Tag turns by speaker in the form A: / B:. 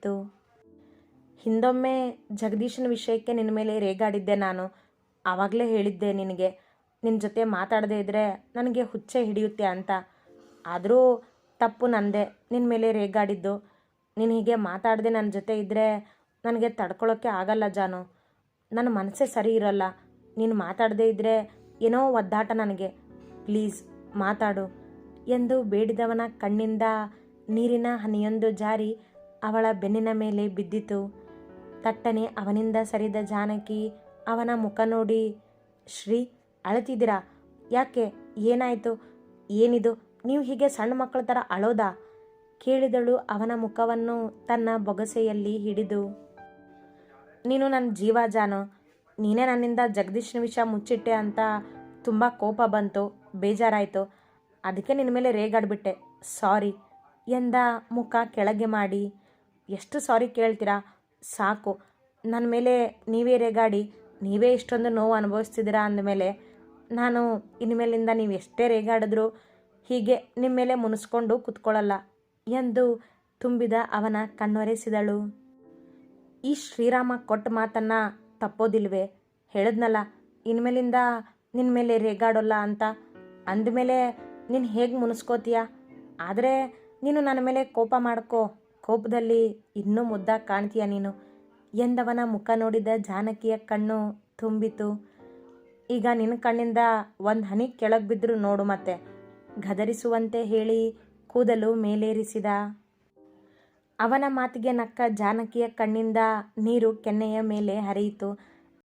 A: ಇತ್ತು ಹಿಂದೊಮ್ಮೆ ಜಗದೀಶನ ವಿಷಯಕ್ಕೆ ನಿನ್ನ ಮೇಲೆ ರೇಗಾಡಿದ್ದೆ ನಾನು. ಆವಾಗಲೇ ಹೇಳಿದ್ದೆ ನಿನಗೆ ನಿನ್ನ ಜೊತೆ ಮಾತಾಡದೇ ಇದ್ದರೆ ನನಗೆ ಹುಚ್ಚೆ ಹಿಡಿಯುತ್ತೆ ಅಂತ. ಆದರೂ ತಪ್ಪು ನಂದೆ ನಿನ್ನ ಮೇಲೆ ರೇಗಾಡಿದ್ದು. ನೀನು ಹೀಗೆ ಮಾತಾಡದೆ ನನ್ನ ಜೊತೆ ಇದ್ದರೆ ನನಗೆ ತಡ್ಕೊಳ್ಳೋಕ್ಕೆ ಆಗಲ್ಲ ಜಾನು. ನನ್ನ ಮನಸ್ಸೇ ಸರಿ ಇರಲ್ಲ. ನೀನು ಮಾತಾಡದೇ ಇದ್ದರೆ ಏನೋ ಒದ್ದಾಟ ನನಗೆ. ಪ್ಲೀಸ್, ಮಾತಾಡು. ಎಂದು ಬೇಡಿದವನ ಕಣ್ಣಿಂದ ನೀರಿನ ಹನಿಯೊಂದು ಜಾರಿ ಅವಳ ಬೆನ್ನಿನ ಮೇಲೆ ಬಿದ್ದಿತು. ತಟ್ಟನೆ ಅವನಿಂದ ಸರಿದ ಜಾನಕಿ ಅವನ ಮುಖ ನೋಡಿ, ಶ್ರೀ, ಅಳತಿದ್ದೀರಾ? ಯಾಕೆ? ಏನಾಯಿತು? ಏನಿದು? ನೀವು ಹೀಗೆ ಸಣ್ಣ ಮಕ್ಕಳ ಥರ ಅಳೋದಾ? ಕೇಳಿದಳು ಅವನ ಮುಖವನ್ನು ತನ್ನ ಬೊಗಸೆಯಲ್ಲಿ ಹಿಡಿದು. ನೀನು ನನ್ನ ಜೀವ ಜಾನು. ನೀನೇ ನನ್ನಿಂದ ಜಗದೀಶನ ವಿಷ ಮುಚ್ಚಿಟ್ಟೆ ಅಂತ ತುಂಬ ಕೋಪ ಬಂತು. ಬೇಜಾರಾಯಿತು. ಅದಕ್ಕೆ ನಿನ್ನ ಮೇಲೆ ರೇಗಾಡ್ಬಿಟ್ಟೆ. ಸಾರಿ ಎಂದ ಮುಖ ಕೆಳಗೆ ಮಾಡಿ. ಎಷ್ಟು ಸಾರಿ ಕೇಳ್ತೀರಾ? ಸಾಕು. ನನ್ನ ಮೇಲೆ ನೀವೇ ರೇಗಾಡಿ, ನೀವೇ ಇಷ್ಟೊಂದು ನೋವು ಅನುಭವಿಸ್ತಿದ್ದೀರಾ ಅಂದಮೇಲೆ ನಾನು ಇನ್ಮೇಲಿಂದ ನೀವು ಎಷ್ಟೇ ರೇಗಾಡಿದ್ರು ಹೀಗೆ ನಿಮ್ಮ ಮೇಲೆ ಮುನಿಸ್ಕೊಂಡು ಕೂತ್ಕೊಳ್ಳಲ್ಲ ಎಂದು ತುಂಬಿದ ಅವನ ಕಣ್ಣೊರೆಸಿದಳು. ಈ ಶ್ರೀರಾಮ ಕೊಟ್ಟ ಮಾತನ್ನು ತಪ್ಪೋದಿಲ್ವೇ? ಹೇಳಿದ್ನಲ್ಲ, ಇನ್ಮೇಲಿಂದ ನಿನ್ನ ಮೇಲೆ ರೇಗಾಡೋಲ್ಲ ಅಂತ. ಅಂದಮೇಲೆ ನೀನು ಹೇಗೆ ಮುನಿಸ್ಕೋತೀಯ? ಆದರೆ ನೀನು ನನ್ನ ಮೇಲೆ ಕೋಪ ಮಾಡ್ಕೋ. ಕೋಪದಲ್ಲಿ ಇನ್ನೂ ಮುದ್ದಾಗಿ ಕಾಣ್ತೀಯ ನೀನು? ಎಂದವನ ಮುಖ ನೋಡಿದ ಜಾನಕಿಯ ಕಣ್ಣು ತುಂಬಿತು. ಈಗ ನಿನ್ನ ಕಣ್ಣಿಂದ ಒಂದು ಹನಿ ಕೆಳಗೆ ಬಿದ್ದರು ನೋಡು ಮತ್ತೆ, ಗದರಿಸುವಂತೆ ಹೇಳಿ ಕೂದಲು ಮೇಲೇರಿಸಿದ. ಅವನ ಮಾತಿಗೆ ನಕ್ಕ ಜಾನಕಿಯ ಕಣ್ಣಿಂದ ನೀರು ಕೆನ್ನೆಯ ಮೇಲೆ ಹರಿಯಿತು.